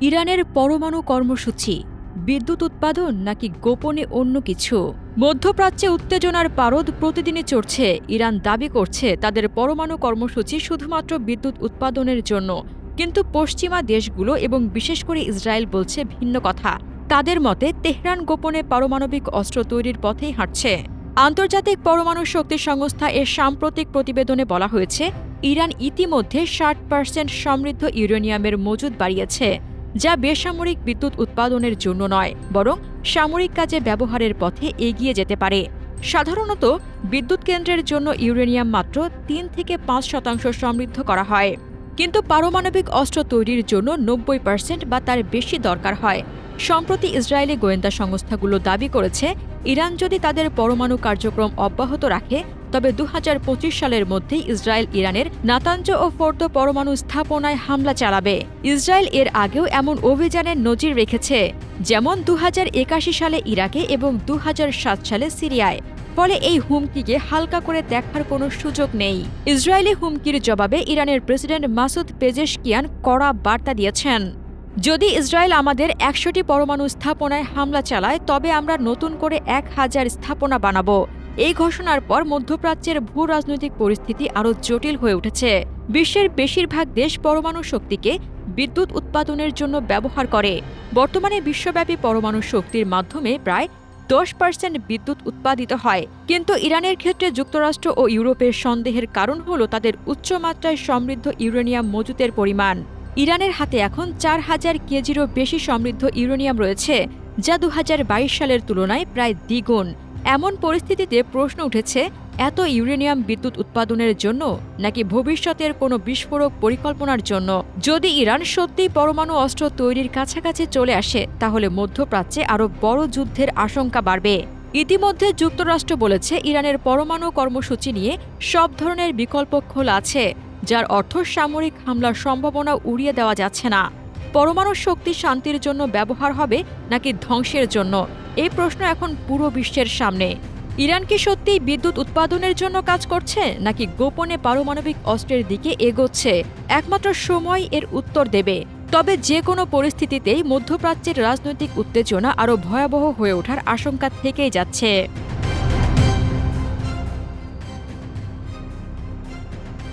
ইরানের পরমাণু কর্মসূচি, বিদ্যুৎ উৎপাদন নাকি গোপনে অন্য কিছু? মধ্যপ্রাচ্যে উত্তেজনার পারদ প্রতিদিনই চড়ছে। ইরান দাবি করছে তাদের পরমাণু কর্মসূচি শুধুমাত্র বিদ্যুৎ উৎপাদনের জন্য। কিন্তু পশ্চিমা দেশগুলো এবং বিশেষ করে ইসরায়েল বলছে ভিন্ন কথা। তাদের মতে, তেহরান গোপনে পারমাণবিক অস্ত্র তৈরির পথেই হাঁটছে। আন্তর্জাতিক পরমাণু শক্তি সংস্থা এর সাম্প্রতিক প্রতিবেদনে বলা হয়েছে, ইরান ইতিমধ্যে ষাট পার্সেন্ট সমৃদ্ধ ইউরেনিয়ামের মজুদ বাড়িয়েছে। যা বেসামরিক বিদ্যুৎ উৎপাদনের জন্য নয়, বরং সামরিক কাজে ব্যবহারের পথে এগিয়ে যেতে পারে। সাধারণত বিদ্যুৎ কেন্দ্রের জন্য ইউরেনিয়াম মাত্র তিন থেকে পাঁচ শতাংশ সমৃদ্ধ করা হয়। কিন্তু পারমাণবিক অস্ত্র তৈরির জন্য নব্বই পার্সেন্ট বা তার বেশি দরকার হয়। সম্প্রতি ইসরায়েলি গোয়েন্দা সংস্থাগুলো দাবি করেছে, ইরান যদি তাদের পরমাণু কার্যক্রম অব্যাহত রাখে তবে দু হাজার পঁচিশ সালের মধ্যে ইসরায়েল ইরানের নাতাঞ্জ ও ফোর্দো পরমাণু স্থাপনায় হামলা চালাবে। ইসরায়েল এর আগেও এমন অভিযানের নজির রেখেছে, যেমন দু হাজার একাশি সালে ইরাকে এবং দু হাজার সাত সালে সিরিয়ায়। ফলে এই হুমকিকে হালকা করে দেখার কোনো সুযোগ নেই। ইসরায়েলি হুমকির জবাবে ইরানের প্রেসিডেন্ট মাসুদ পেজেশকিয়ান কড়া বার্তা দিয়েছেন, যদি ইসরায়েল আমাদের একশোটি পরমাণু স্থাপনায় হামলা চালায়, তবে আমরা নতুন করে এক হাজার স্থাপনা বানাবো। এই ঘোষণার পর মধ্যপ্রাচ্যের ভূ রাজনৈতিক পরিস্থিতি আরও জটিল হয়ে উঠেছে। বিশ্বের বেশিরভাগ দেশ পরমাণু শক্তিকে বিদ্যুৎ উৎপাদনের জন্য ব্যবহার করে। বর্তমানে বিশ্বব্যাপী পরমাণু শক্তির মাধ্যমে প্রায় দশ পার্সেন্ট বিদ্যুৎ উৎপাদিত হয়। কিন্তু ইরানের ক্ষেত্রে যুক্তরাষ্ট্র ও ইউরোপের সন্দেহের কারণ হল তাদের উচ্চমাত্রায় সমৃদ্ধ ইউরেনিয়াম মজুতের পরিমাণ। ইরানের হাতে এখন চার হাজার কেজিরও বেশি সমৃদ্ধ ইউরেনিয়াম রয়েছে, যা দু হাজার বাইশ সালের তুলনায় প্রায় দ্বিগুণ। এমন পরিস্থিতিতে প্রশ্ন উঠেছে, এত ইউরেনিয়াম বিদ্যুৎ উৎপাদনের জন্য নাকি ভবিষ্যতের কোনো বিস্ফোরক পরিকল্পনার জন্য? যদি ইরান সত্যিই পরমাণু অস্ত্র তৈরির কাছাকাছি চলে আসে, তাহলে মধ্যপ্রাচ্যে আরও বড় যুদ্ধের আশঙ্কা বাড়বে। ইতিমধ্যে যুক্তরাষ্ট্র বলেছে, ইরানের পরমাণু কর্মসূচি নিয়ে সব ধরনের বিকল্প খোলা আছে, যার অর্থ সামরিক হামলার সম্ভাবনা উড়িয়ে দেওয়া যাচ্ছে না। পরমাণু শক্তি শান্তির জন্য ব্যবহার হবে নাকি ধ্বংসের জন্য? এই প্রশ্ন এখন পুরো বিশ্বের সামনে। ইরান কি সত্যিই বিদ্যুৎ উৎপাদনের জন্য কাজ করছে, নাকি গোপনে পারমাণবিক অস্ত্রের দিকে এগোচ্ছে? একমাত্র সময় এর উত্তর দেবে। তবে যে কোনো পরিস্থিতিতেই মধ্যপ্রাচ্যের রাজনৈতিক উত্তেজনা আরও ভয়াবহ হয়ে ওঠার আশঙ্কা থেকেই যাচ্ছে।